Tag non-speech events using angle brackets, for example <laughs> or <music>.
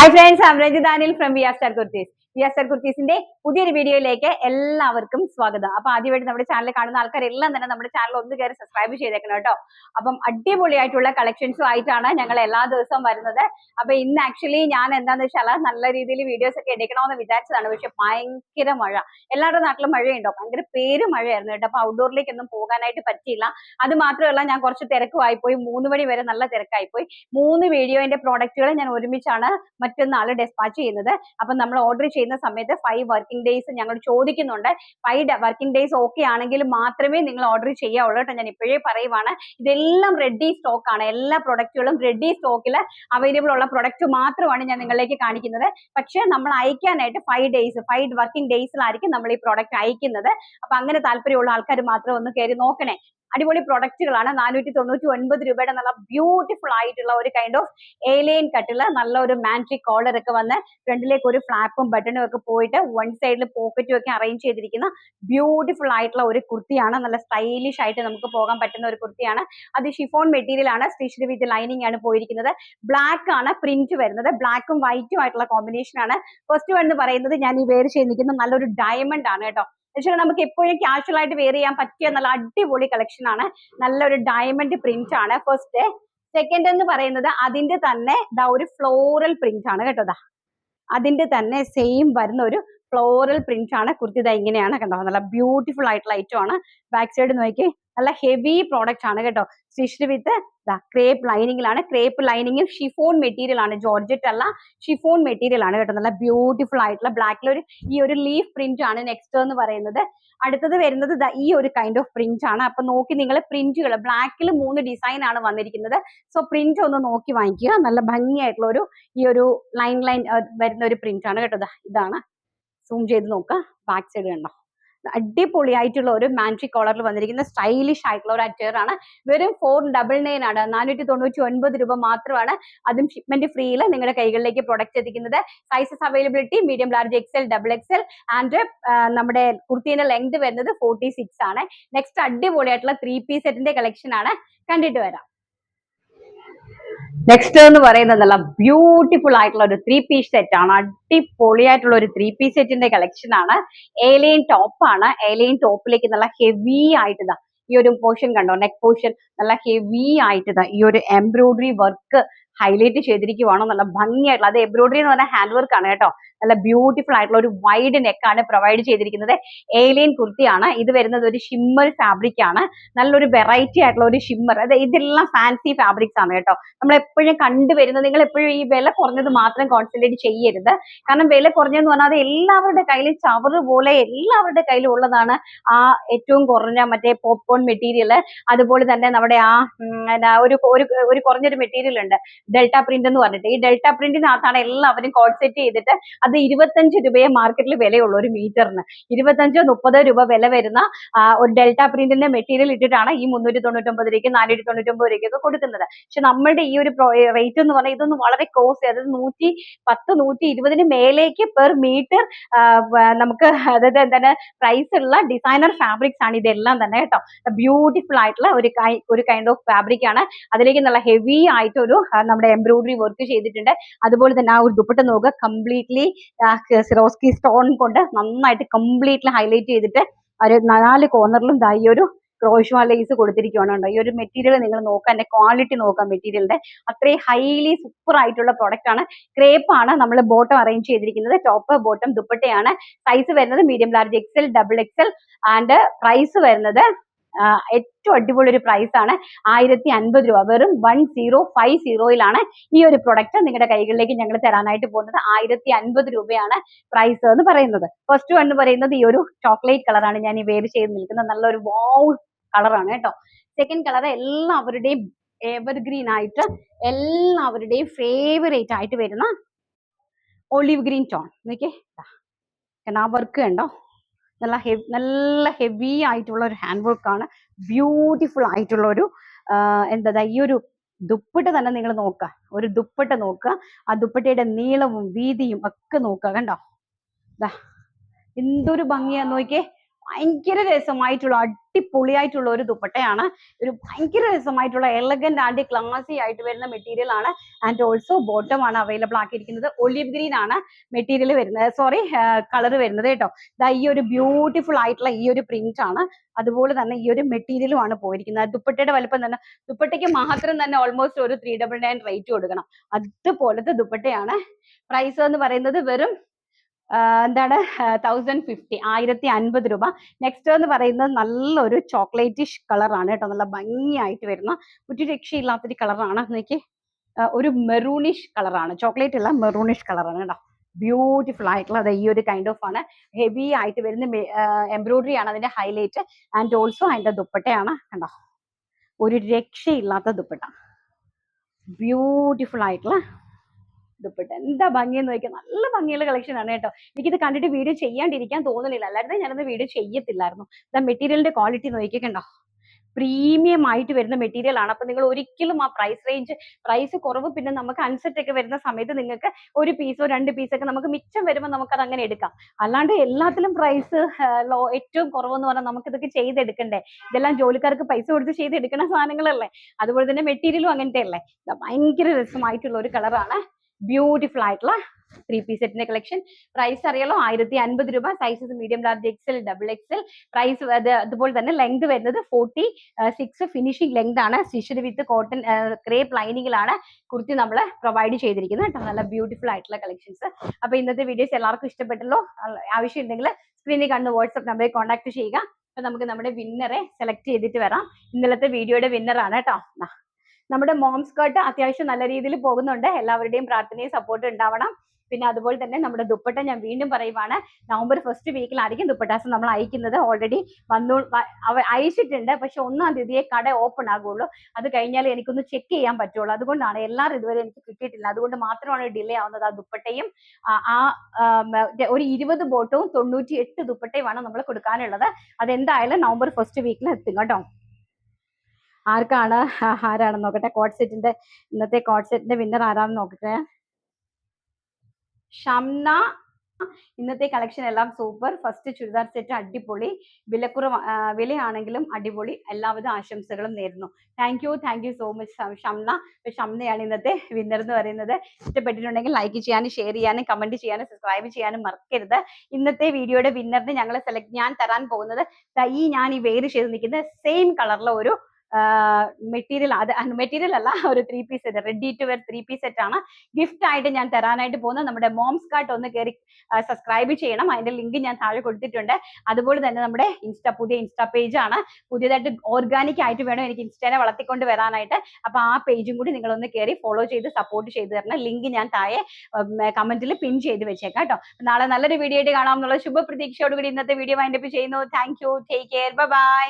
hi friends I'm Ranjith Danil from V R star Kurtis V R star കുർത്തീസിന്റെ പുതിയൊരു വീഡിയോയിലേക്ക് എല്ലാവർക്കും സ്വാഗതം. അപ്പൊ ആദ്യമായിട്ട് നമ്മുടെ ചാനൽ കാണുന്ന ആൾക്കാരെല്ലാം തന്നെ നമ്മുടെ ചാനൽ ഒന്ന് കയറി സബ്സ്ക്രൈബ് ചെയ്തേക്കണം കേട്ടോ. അപ്പം അടിപൊളിയായിട്ടുള്ള കളക്ഷൻസും ആയിട്ടാണ് ഞങ്ങൾ എല്ലാ ദിവസവും വരുന്നത്. അപ്പൊ ഇന്ന് ആക്ച്വലി ഞാൻ എന്താന്ന് വെച്ചാൽ നല്ല രീതിയിൽ വീഡിയോസ് ഒക്കെ എടുക്കണമെന്ന് വിചാരിച്ചതാണ്. പക്ഷെ ഭയങ്കര മഴ. എല്ലാവരുടെ നാട്ടിലും മഴയുണ്ടോ? ഭയങ്കര പേര് മഴയായിരുന്നു കേട്ടോ. അപ്പൊ ഔട്ട്ഡോറിലേക്കൊന്നും പോകാനായിട്ട് പറ്റിയില്ല. അത് മാത്രമല്ല ഞാൻ കുറച്ച് തിരക്കുമായി പോയി മൂന്ന് മണി വരെ നല്ല തിരക്കായി പോയി മൂന്ന് വീഡിയോന്റെ പ്രോഡക്റ്റുകൾ ഞാൻ ഒരുമിച്ചാണ് മറ്റൊന്നാൾ ഡെസ്പാച്ച് ചെയ്യുന്നത്. അപ്പൊ നമ്മൾ ഓർഡർ ചെയ്യുന്ന സമയത്ത് ഫൈവ് വർക്കിംഗ് ഡേയ്സ് ഞങ്ങൾ ചോദിക്കുന്നുണ്ട്. ഫൈവ് വർക്കിംഗ് ഡേയ്സ് ഓക്കെ ആണെങ്കിൽ മാത്രമേ നിങ്ങൾ ഓർഡർ ചെയ്യാവുള്ളൂ കേട്ടോ. ഞാൻ ഇപ്പോഴേ പറയുവാണ്. ഇതെല്ലാം റെഡി സ്റ്റോക്ക് ആണ്. എല്ലാ പ്രൊഡക്റ്റുകളും റെഡി സ്റ്റോക്കിൽ അവൈലബിൾ ഉള്ള പ്രൊഡക്റ്റ് മാത്രമാണ് ഞാൻ നിങ്ങളിലേക്ക് കാണിക്കുന്നത്. പക്ഷേ നമ്മൾ അയക്കാനായിട്ട് ഫൈവ് ഡേയ്സ് ഫൈവ് വർക്കിംഗ് ഡേയ്സിലായിരിക്കും നമ്മൾ ഈ പ്രോഡക്റ്റ് അയക്കുന്നത്. അപ്പൊ അങ്ങനെ താല്പര്യമുള്ള ആൾക്കാർ മാത്രം ഒന്ന് കയറി നോക്കണേ. അടിപൊളി പ്രൊഡക്റ്റുകളാണ് നാനൂറ്റി തൊണ്ണൂറ്റി ഒൻപത് രൂപയുടെ നല്ല ബ്യൂട്ടിഫുൾ ആയിട്ടുള്ള ഒരു കൈൻഡ് ഓഫ് ഏലിയൻ കട്ടിൽ നല്ല ഒരു മാൻട്രി കോളർ ഒക്കെ വന്ന് ഫ്രണ്ടിലേക്ക് ഒരു ഫ്ലാപ്പും ബട്ടണും ഒക്കെ പോയിട്ട് വൺ സൈഡിൽ പോക്കറ്റും ഒക്കെ അറേഞ്ച് ചെയ്തിരിക്കുന്ന ബ്യൂട്ടിഫുൾ ആയിട്ടുള്ള ഒരു കുർത്തിയാണ്. നല്ല സ്റ്റൈലിഷ് ആയിട്ട് നമുക്ക് പോകാൻ പറ്റുന്ന ഒരു കുർത്തിയാണ്. അത് ഷിഫോൺ മെറ്റീരിയൽ ആണ്. സ്റ്റിച്ച്ഡ് വിത്ത് ലൈനിങ് ആണ് പോയിരിക്കുന്നത്. ബ്ലാക്ക് ആണ് പ്രിന്റ് വരുന്നത്. ബ്ലാക്കും വൈറ്റും ആയിട്ടുള്ള കോമ്പിനേഷൻ ആണ്. ഫസ്റ്റ് വൺ എന്ന് പറയുന്നത് ഞാൻ ഈ വേർ ചെയ്ത് നിൽക്കുന്ന നല്ലൊരു ഡയമണ്ട് ആണ് കേട്ടോ. പക്ഷേ നമുക്ക് എപ്പോഴും കാഷ്വൽ ആയിട്ട് വെയർ ചെയ്യാൻ പറ്റിയ നല്ല അടിപൊളി കളക്ഷൻ ആണ്. നല്ലൊരു ഡയമണ്ട് പ്രിന്റ് ആണ്. ഫസ്റ്റ് സെക്കൻഡ് എന്ന് പറയുന്നത് അതിന്റെ തന്നെ ദാ ഒരു ഫ്ലോറൽ പ്രിന്റ് ആണ് കേട്ടോ അതിന്റെ തന്നെ സെയിം വരുന്ന ഒരു ഫ്ലോറൽ പ്രിന്റ് ആണ്. കുർത്തി ദാ ഇങ്ങനെയാണ് കണ്ടോ. നല്ല ബ്യൂട്ടിഫുൾ ആയിട്ടുള്ള ഐറ്റം ആണ്. ബാക്ക് സൈഡ് നോക്കി നല്ല ഹെവി പ്രോഡക്റ്റ് ആണ് കേട്ടോ. സ്റ്റിച്ച്ഡ് വിത്ത് ക്രേപ്പ് ലൈനിങ്ങിലാണ്. ക്രേപ്പ് ലൈനിങ്ങും ഷിഫോൺ മെറ്റീരിയൽ ആണ്. ജോർജറ്റ് അല്ല ഷിഫോൺ മെറ്റീരിയൽ ആണ് കേട്ടോ. നല്ല ബ്യൂട്ടിഫുൾ ആയിട്ടുള്ള ബ്ലാക്കിൽ ഒരു ഈ ഒരു ലീഫ് പ്രിന്റ് ആണ് നെക്സ്റ്റ് എന്ന് പറയുന്നത്. അടുത്തത് വരുന്നത് ഈ ഒരു കൈൻഡ് ഓഫ് പ്രിന്റ് ആണ്. അപ്പൊ നോക്കി നിങ്ങൾ പ്രിന്റുകൾ ബ്ലാക്കിൽ മൂന്ന് ഡിസൈൻ ആണ് വന്നിരിക്കുന്നത്. സോ പ്രിന്റ് ഒന്ന് നോക്കി വാങ്ങിക്കുക. നല്ല ഭംഗിയായിട്ടുള്ള ഒരു ഈ ഒരു ലൈൻ ലൈൻ വരുന്ന ഒരു പ്രിന്റ് ആണ് കേട്ടോ ഇതാണ്. സൂം ചെയ്ത് നോക്കുക ബാക്ക് സൈഡ് കണ്ടോ? അടിപൊളിയായിട്ടുള്ള ഒരു മാൻട്രി കോളറിൽ വന്നിരിക്കുന്ന സ്റ്റൈലിഷ് ആയിട്ടുള്ള ഒരു അറ്റയർ ആണ്. വെറും ഫോർ ഡബിൾ നയൻ ആണ്. നാനൂറ്റി തൊണ്ണൂറ്റി ഒൻപത് രൂപ മാത്രമാണ് അതും ഷിപ്മെന്റ് ഫ്രീയിൽ നിങ്ങളുടെ കൈകളിലേക്ക് പ്രൊഡക്റ്റ് എത്തിക്കുന്നത്. Sizes availability medium large XL double XL and നമ്മുടെ കുർത്തീന്റെ ലെങ്ത് വരുന്നത് ഫോർട്ടി സിക്സ് ആണ്. നെക്സ്റ്റ് അടിപൊളിയായിട്ടുള്ള ത്രീ പീസ് സെറ്റിന്റെ കളക്ഷൻ ആണ്. കണ്ടിട്ട് വരാം. നെക്സ്റ്റ് എന്ന് പറയുന്നത് നല്ല ബ്യൂട്ടിഫുൾ ആയിട്ടുള്ള ഒരു ത്രീ പീസ് സെറ്റ് ആണ്. അടിപൊളിയായിട്ടുള്ള ഒരു ത്രീ പീസ് സെറ്റിന്റെ കളക്ഷൻ ആണ്. ഏലിയൻ ടോപ്പ് ആണ്. ഏലിയൻ ടോപ്പിലേക്ക് നല്ല ഹെവി ആയിട്ട് ഈ ഒരു പോർഷൻ കണ്ടോ? നെക്ക് പോർഷൻ നല്ല ഹെവി ആയിട്ട് ഈ ഒരു എംബ്രോയിഡറി വർക്ക് ഹൈലൈറ്റ് ചെയ്തിരിക്കുവാണോ? നല്ല ഭംഗിയായിട്ടുള്ള അത് എംബ്രോയിഡറി എന്ന് പറഞ്ഞാൽ ഹാൻഡ് വർക്ക് ആണ് കേട്ടോ. നല്ല ബ്യൂട്ടിഫുൾ ആയിട്ടുള്ള ഒരു വൈഡ് നെക്കാണ് പ്രൊവൈഡ് ചെയ്തിരിക്കുന്നത്. ഏലിയൻ കുർത്തിയാണ്. ഇത് വരുന്നത് ഒരു ഷിമ്മർ ഫാബ്രിക് ആണ്. നല്ലൊരു വെറൈറ്റി ആയിട്ടുള്ള ഒരു ഷിമ്മർ അത് ഇതെല്ലാം ഫാൻസി ഫാബ്രിക്സ് ആണ് കേട്ടോ. നമ്മൾ എപ്പോഴും കണ്ടുവരുന്നത് നിങ്ങൾ എപ്പോഴും ഈ വില കുറഞ്ഞത് മാത്രം കോൺസെൻട്രേറ്റ് ചെയ്യരുത്. കാരണം വില കുറഞ്ഞെന്ന് പറഞ്ഞാൽ അത് എല്ലാവരുടെ കയ്യിൽ ചവറ് പോലെ എല്ലാവരുടെ കയ്യിലും ഉള്ളതാണ് ആ ഏറ്റവും കുറഞ്ഞ മറ്റേ പോപ്കോൺ മെറ്റീരിയൽ അതുപോലെ തന്നെ നമ്മുടെ ആ ഒരു ഒരു കുറഞ്ഞൊരു മെറ്റീരിയൽ ഉണ്ട്. ഡെൽറ്റ പ്രിന്റ് എന്ന് പറഞ്ഞിട്ട്. ഈ ഡെൽറ്റ പ്രിന്റിനകത്താണ് എല്ലാവരും കോഡ് സെറ്റ് ചെയ്തിട്ട് അത് ഇരുപത്തഞ്ച് രൂപയെ മാർക്കറ്റിൽ വിലയുള്ളൂ ഒരു മീറ്ററിന്. ഇരുപത്തഞ്ചോ മുപ്പതോ രൂപ വില വരുന്ന ഒരു ഡെൽറ്റ പ്രിന്റിന്റെ മെറ്റീരിയൽ ഇട്ടിട്ടാണ് ഈ മുന്നൂറ്റി തൊണ്ണൂറ്റൊമ്പത് രൂപയ്ക്ക് നാനൂറ്റി തൊണ്ണൂറ്റൊമ്പത് രൂപയ്ക്കൊക്കെ കൊടുക്കുന്നത്. പക്ഷെ നമ്മുടെ ഈ ഒരു റേറ്റ് എന്ന് പറഞ്ഞാൽ ഇതൊന്നും വളരെ കോസ്റ്റ് അതായത് നൂറ്റി പത്ത് നൂറ്റി ഇരുപതിന് മേലേക്ക് പെർ മീറ്റർ നമുക്ക് അതായത് എന്താണ് പ്രൈസ് ഉള്ള ഡിസൈനർ ഫാബ്രിക്സ് ആണ് ഇതെല്ലാം തന്നെ കേട്ടോ. ബ്യൂട്ടിഫുൾ ആയിട്ടുള്ള ഒരു ഒരു കൈൻഡ് ഓഫ് ഫാബ്രിക് ആണ്. അതിലേക്ക് നല്ല ഹെവി ആയിട്ട് ഒരു നമ്മുടെ എംബ്രോയിഡറി വർക്ക് ചെയ്തിട്ടുണ്ട്. അതുപോലെ തന്നെ ആ ഒരു ദുപ്പട്ട നോക്കുക. കംപ്ലീറ്റ്ലി സിറോസ്കി സ്റ്റോൺ കൊണ്ട് നന്നായിട്ട് കംപ്ലീറ്റ്ലി ഹൈലൈറ്റ് ചെയ്തിട്ട് ഒരു നാല് കോർണറിലും ദാ ഈ ഒരു ക്രോഷ്വ ലേസ് കൊടുത്തിരിക്കുകയാണ് കേട്ടോ ഈ ഒരു മെറ്റീരിയൽ നിങ്ങൾ നോക്കുക. അതിന്റെ ക്വാളിറ്റി നോക്കാം മെറ്റീരിയലിന്റെ അത്രയും ഹൈലി സൂപ്പർ ആയിട്ടുള്ള പ്രോഡക്റ്റ് ആണ്. ക്രേപ്പ് ആണ് നമ്മൾ ബോട്ടം അറേഞ്ച് ചെയ്തിരിക്കുന്നത്. ടോപ്പ് ബോട്ടം ദുപ്പട്ടയാണ്. സൈസ് വരുന്നത് medium large XL double XL and price വരുന്നത് ഏറ്റവും അടിപൊളി ഒരു പ്രൈസ് ആണ് ആയിരത്തി അൻപത് രൂപ. വെറും വൺ സീറോ ഫൈവ് സീറോയിലാണ് ഈ ഒരു പ്രൊഡക്റ്റ് നിങ്ങളുടെ കൈകളിലേക്ക് ഞങ്ങൾ തരാനായിട്ട് പോകുന്നത്. ആയിരത്തി അൻപത് രൂപയാണ് പ്രൈസ് എന്ന് പറയുന്നത്. ഫസ്റ്റ് വൺ എന്ന് പറയുന്നത് ഈ ഒരു ചോക്ലേറ്റ് കളറാണ് ഞാൻ ഈ വേവ് ചെയ്ത് നിൽക്കുന്നത്. നല്ലൊരു വൗ കളറാണ് കേട്ടോ. സെക്കൻഡ് കളർ എല്ലാവരുടെയും എവർഗ്രീൻ ആയിട്ട് എല്ലാവരുടെയും ഫേവറേറ്റ് ആയിട്ട് വരുന്ന ഒലിവ് ഗ്രീൻ ടോൺ നോക്കിയേ. എന്നാ ആ വർക്ക് കണ്ടോ? നല്ല ഹെവി നല്ല ഹെവി ആയിട്ടുള്ള ഒരു ഹാൻഡ് വർക്കാണ് ബ്യൂട്ടിഫുൾ ആയിട്ടുള്ള ഒരു എന്താ ഈ ഒരു ദുപ്പട്ട തന്നെ നിങ്ങൾ നോക്കുക. ഒരു ദുപ്പട്ട നോക്കുക. ആ ദുപ്പട്ടയുടെ നീളവും വീതിയും ഒക്കെ നോക്കുക കണ്ടോ? എന്തൊരു ഭംഗിയാ നോക്കിയേ. ഭയങ്കര രസമായിട്ടുള്ള അടിപൊളിയായിട്ടുള്ള ഒരു ദുപ്പട്ടയാണ്. ഒരു ഭയങ്കര രസമായിട്ടുള്ള എലഗന്റ് ആൻഡ് ക്ലാസി ആയിട്ട് വരുന്ന മെറ്റീരിയൽ ആണ്. ആൻഡ് ഓൾസോ ബോട്ടം ആണ് അവൈലബിൾ ആക്കിയിരിക്കുന്നത്. ഒലിവ് ഗ്രീൻ ആണ് മെറ്റീരിയൽ വരുന്നത്. സോറി കളർ വരുന്നത് കേട്ടോ. ദാ ഈ ഒരു ബ്യൂട്ടിഫുൾ ആയിട്ടുള്ള ഈ ഒരു പ്രിന്റ് ആണ്. അതുപോലെ തന്നെ ഈ ഒരു മെറ്റീരിയലും ആണ് പോയിരിക്കുന്നത്. ദുപ്പട്ടയുടെ വലുപ്പം തന്നെ ദുപ്പട്ടയ്ക്ക് മാത്രം തന്നെ ഓൾമോസ്റ്റ് ഒരു ത്രീ ഡബിൾ നയൻ റേറ്റ് കൊടുക്കണം. അതുപോലത്തെ ദുപ്പട്ടയാണ്. പ്രൈസ് എന്ന് പറയുന്നത് വെറും എന്താണ്? തൗസൻഡ് ഫിഫ്റ്റി ആയിരത്തി അൻപത് രൂപ. നെക്സ്റ്റ് എന്ന് പറയുന്നത് നല്ലൊരു ചോക്ലേറ്റിഷ് കളറാണ് കേട്ടോ. നല്ല ഭംഗിയായിട്ട് വരുന്ന ഒരു രക്ഷയില്ലാത്തൊരു കളറാണ് എനിക്ക് ഒരു മെറൂണിഷ് കളറാണ് ചോക്ലേറ്റ് അല്ല മെറൂണിഷ് കളറാണ് കേട്ടോ. ബ്യൂട്ടിഫുൾ ആയിട്ടുള്ള അത് ഈ ഒരു കൈൻഡ് ഓഫ് ആണ്. ഹെവി ആയിട്ട് വരുന്ന എംബ്രോയിഡറി ആണ് അതിന്റെ ഹൈലൈറ്റ് ആൻഡ് ഓൾസോ അതിന്റെ ദുപ്പട്ടയാണ് കണ്ടോ? ഒരു രക്ഷയില്ലാത്ത ദുപ്പട്ട. ബ്യൂട്ടിഫുൾ ആയിട്ടുള്ള ദുപ്പട്ട എന്താ ഭംഗിയെന്ന് നോക്കിയാൽ നല്ല ഭംഗിയുള്ള കളക്ഷൻ ആണ് കേട്ടോ. എനിക്കിത് കണ്ടിട്ട് വീഡിയോ ചെയ്യാണ്ടിരിക്കാൻ തോന്നുന്നില്ല അല്ലാതെ ഞാനത് വീഡിയോ ചെയ്യത്തില്ലായിരുന്നു. ഇതാ മെറ്റീരിയലിന്റെ ക്വാളിറ്റി നോക്കിക്കണ്ടോ പ്രീമിയം ആയിട്ട് വരുന്ന മെറ്റീരിയൽ ആണ്. അപ്പൊ നിങ്ങൾ ഒരിക്കലും ആ പ്രൈസ് റേഞ്ച് പ്രൈസ് കുറവ് പിന്നെ നമുക്ക് അൺസെറ്റ് ഒക്കെ വരുന്ന സമയത്ത് നിങ്ങൾക്ക് ഒരു പീസോ രണ്ട് പീസൊക്കെ നമുക്ക് മിച്ചം വരുമ്പോൾ നമുക്ക് അത് അങ്ങനെ എടുക്കാം. അല്ലാണ്ട് എല്ലാത്തിലും പ്രൈസ് ലോ ഏറ്റവും കുറവെന്ന് പറഞ്ഞാൽ നമുക്ക് ഇതൊക്കെ ചെയ്തെടുക്കണ്ടേ? ഇതെല്ലാം ജോലിക്കാർക്ക് പൈസ കൊടുത്ത് ചെയ്തെടുക്കുന്ന സാധനങ്ങളല്ലേ? അതുപോലെ തന്നെ മെറ്റീരിയലും അങ്ങനത്തെ അല്ലേ ഭയങ്കര രസമായിട്ടുള്ള ഒരു കളറാണ് ബ്യൂട്ടിഫുൾ ആയിട്ടുള്ള ത്രീ പീസ് സെറ്റിന്റെ കളക്ഷൻ പ്രൈസ് അറിയാലോ ആയിരത്തി അൻപത് രൂപ sizes medium large XL double XL price അതുപോലെ തന്നെ ലെങ്ത് വരുന്നത് ഫോർട്ടി സിക്സ് ഫിനിഷിംഗ് ലെങ്ത് ആണ്. സ്റ്റിച്ച്ഡ് വിത്ത് കോട്ടൺ ക്രേപ്പ് ലൈനിങ്ങിലാണ് കുർത്തി നമ്മൾ പ്രൊവൈഡ് ചെയ്തിരിക്കുന്നത് കേട്ടോ. നല്ല ബ്യൂട്ടിഫുൾ ആയിട്ടുള്ള കളക്ഷൻസ് അപ്പൊ ഇന്നത്തെ വീഡിയോസ് എല്ലാവർക്കും ഇഷ്ടപ്പെട്ടല്ലോ. ആവശ്യമുണ്ടെങ്കിൽ സ്ക്രീനിൽ കാണുന്ന വാട്സ്ആപ്പ് നമ്പറിൽ കോൺടാക്ട് ചെയ്യുക. അപ്പൊ നമുക്ക് നമ്മുടെ വിന്നറെ സെലക്ട് ചെയ്തിട്ട് വരാം. ഇന്നലത്തെ വീഡിയോയുടെ വിന്നറാണ് കേട്ടോ. നമ്മുടെ മോം സ്കേർട്ട് അത്യാവശ്യം നല്ല രീതിയിൽ പോകുന്നുണ്ട്. എല്ലാവരുടെയും പ്രാർത്ഥനയും സപ്പോർട്ട് ഉണ്ടാവണം. പിന്നെ അതുപോലെ തന്നെ നമ്മുടെ ദുപ്പട്ട ഞാൻ വീണ്ടും പറയുവാണ്. നവംബർ ഫസ്റ്റ് വീക്കിലായിരിക്കും ദുപ്പട്ടാസ് നമ്മൾ അയക്കുന്നത് ഓൾറെഡി വന്നു അയച്ചിട്ടുണ്ട്. പക്ഷെ ഒന്നാം തീയതിയെ കട ഓപ്പൺ ആകുള്ളൂ. അത് കഴിഞ്ഞാൽ എനിക്കൊന്ന് ചെക്ക് ചെയ്യാൻ പറ്റുള്ളൂ. അതുകൊണ്ടാണ് എല്ലാവരും ഇതുവരെ എനിക്ക് കിട്ടിയിട്ടില്ല. അതുകൊണ്ട് മാത്രമാണ് ഡിലേ ആവുന്നത് ആ ദുപ്പട്ടയും. ആ ഒരു ഇരുപത് ബോട്ടും തൊണ്ണൂറ്റി എട്ട് ദുപ്പട്ടയുമാണ് നമ്മൾ കൊടുക്കാനുള്ളത്. അതെന്തായാലും നവംബർ ഫസ്റ്റ് വീക്കിൽ എത്തും കേട്ടോ. ആർക്കാണ്? ആരാണെന്ന് നോക്കട്ടെ. കോട്ട് സെറ്റിന്റെ ഇന്നത്തെ കോട്ട് സെറ്റിന്റെ വിന്നർ ആരാണെന്ന് നോക്കട്ടെ. ഷംന ഇന്നത്തെ കളക്ഷൻ എല്ലാം സൂപ്പർ ഫസ്റ്റ് ചുരിദാർ സെറ്റ് അടിപൊളി. വിലക്കുറവ് വിലയാണെങ്കിലും അടിപൊളി. എല്ലാവിധ ആശംസകളും നേരുന്നു. Thank you thank you so much Shamna. ഷംനയാണ് ഇന്നത്തെ വിന്നർ എന്ന് പറയുന്നത്. ഇഷ്ടപ്പെട്ടിട്ടുണ്ടെങ്കിൽ ലൈക്ക് ചെയ്യാനും ഷെയർ ചെയ്യാനും കമന്റ് ചെയ്യാനും സബ്സ്ക്രൈബ് ചെയ്യാനും മറക്കരുത്. ഇന്നത്തെ വീഡിയോയുടെ വിന്നറിന് ഞങ്ങൾ സെലക്ട് ഞാൻ തരാൻ പോകുന്നത് ഈ ഞാൻ ഈ വെയർ ചെയ്ത് നിൽക്കുന്ന സെയിം കളറിലെ ഒരു മെറ്റീരിയൽ അത് മെറ്റീരിയൽ അല്ല <laughs> ഒരു three piece set ready to wear three piece set ആണ്. ഗിഫ്റ്റ് ആയിട്ട് ഞാൻ തരാനായിട്ട് പോകുന്നത്. നമ്മുടെ മോംസ് കാർട്ട് ഒന്ന് കയറി സബ്സ്ക്രൈബ് ചെയ്യണം. അതിന്റെ ലിങ്ക് ഞാൻ താഴെ കൊടുത്തിട്ടുണ്ട്. അതുപോലെ തന്നെ നമ്മുടെ ഇൻസ്റ്റ പുതിയ ഇൻസ്റ്റ പേജ് ആണ്. പുതിയതായിട്ട് ഓർഗാനിക് ആയിട്ട് വേണം എനിക്ക് ഇൻസ്റ്റനെ വളർത്തിക്കൊണ്ട് വരാനായിട്ട്. അപ്പൊ ആ പേജും കൂടി നിങ്ങൾ ഒന്ന് കയറി ഫോളോ ചെയ്ത് സപ്പോർട്ട് ചെയ്ത് തരണം. ലിങ്ക് ഞാൻ താഴെ കമന്റിൽ പിൻ ചെയ്ത് വെച്ചേക്കാം കേട്ടോ. നാളെ നല്ലൊരു വീഡിയോ ആയിട്ട് കാണാം എന്നുള്ള ശുഭ പ്രതീക്ഷയോടുകൂടി ഇന്നത്തെ വീഡിയോ വൈൻഡപ്പ് ചെയ്യുന്നു. Thank you take care bye